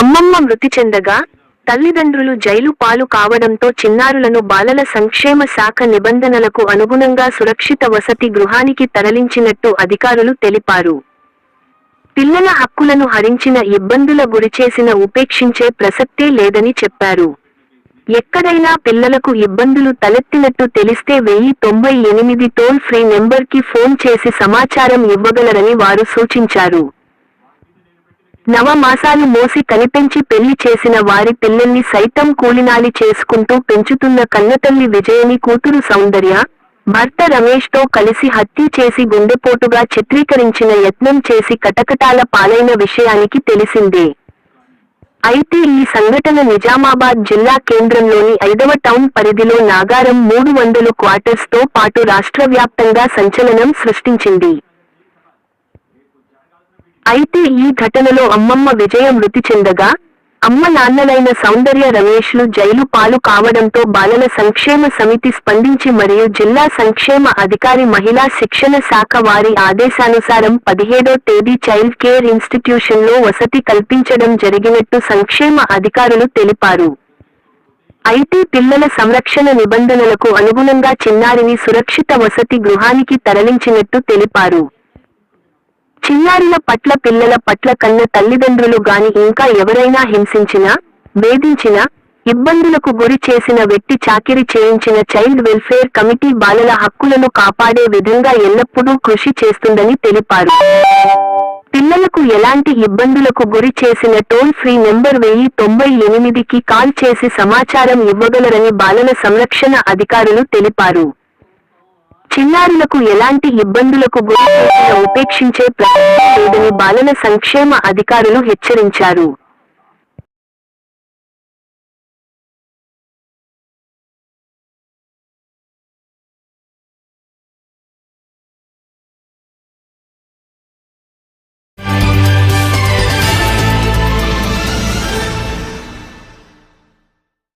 అమ్మమ్మ మృతి చెందగా తల్లిదండ్రులు జైలు పాలు కావడంతో చిన్నారులను బాలల సంక్షేమ శాఖ నిబంధనలకు అనుగుణంగా సురక్షిత వసతి గృహానికి తరలించినట్టు అధికారులు తెలిపారు. పిల్లల హక్కులను హరించిన ఇబ్బందుల గురిచేసిన ఉపేక్షించే ప్రసక్తే లేదని చెప్పారు. ఎక్కడైనా పిల్లలకు ఇబ్బందులు తలెత్తినట్టు తెలిస్తే వెయ్యి తొంభై ఎనిమిది టోల్ ఫ్రీ నెంబర్కి ఫోన్ చేసి సమాచారం ఇవ్వగలరని వారు సూచించారు. నవమాసాలు మోసి కనిపించి పెళ్ళి చేసిన వారి పిల్లల్ని సైతం కూలినాలి చేసుకుంటూ పెంచుతున్న కన్నతల్లి విజయని కూతురు సౌందర్య భర్త రమేష్తో కలిసి హత్య చేసి గుండెపోటుగా చిత్రీకరించిన యత్నం చేసి కటకటాల పాలైన విషయానికి తెలిసిందే. అయితే ఈ సంఘటన నిజామాబాద్ జిల్లా కేంద్రంలోని ఐదవ టౌన్ పరిధిలో నాగారం మూడు వందలు క్వార్టర్స్తో పాటు రాష్ట్ర వ్యాప్తంగా సంచలనం సృష్టించింది. అయితే ఈ ఘటనలో అమ్మమ్మ విజయ మృతి చెందగా అమ్మ నాన్నలైన సౌందర్య రమేష్లు జైలు పాలు కావడంతో బాలల సంక్షేమ సమితి స్పందించి మరియు జిల్లా సంక్షేమ అధికారి మహిళా శిక్షణ శాఖ వారి ఆదేశానుసారం పదిహేడో తేదీ చైల్డ్ కేర్ ఇన్స్టిట్యూషన్లో వసతి కల్పించడం జరిగినట్టు సంక్షేమ అధికారులు తెలిపారు. అయితే పిల్లల సంరక్షణ నిబంధనలకు అనుగుణంగా చిన్నారిని సురక్షిత వసతి గృహానికి తరలించినట్టు తెలిపారు. చిన్నారుల పట్ల పిల్లల పట్ల కన్న తల్లిదండ్రులు గాని ఇంకా ఎవరైనా హింసించినా వేధించినా ఇబ్బందులకు గురి చేసిన వ్యక్తి చాకిరి చేయించిన చైల్డ్ వెల్ఫేర్ కమిటీ బాలల హక్కులను కాపాడే విధంగా ఎల్లప్పుడూ కృషి చేస్తుందని తెలిపారు. పిల్లలకు ఎలాంటి ఇబ్బందులకు గురి చేసిన టోల్ ఫ్రీ నెంబర్ వెయ్యి తొంభై ఎనిమిదికి కాల్ చేసి సమాచారం ఇవ్వగలరని బాలల సంరక్షణ అధికారులు తెలిపారు. చిన్నారులకు ఎలాంటి ఇబ్బందులకు గురి ఉపేక్షించే ప్రసక్తే లేదని బాలల సంక్షేమ అధికారులు హెచ్చరించారు.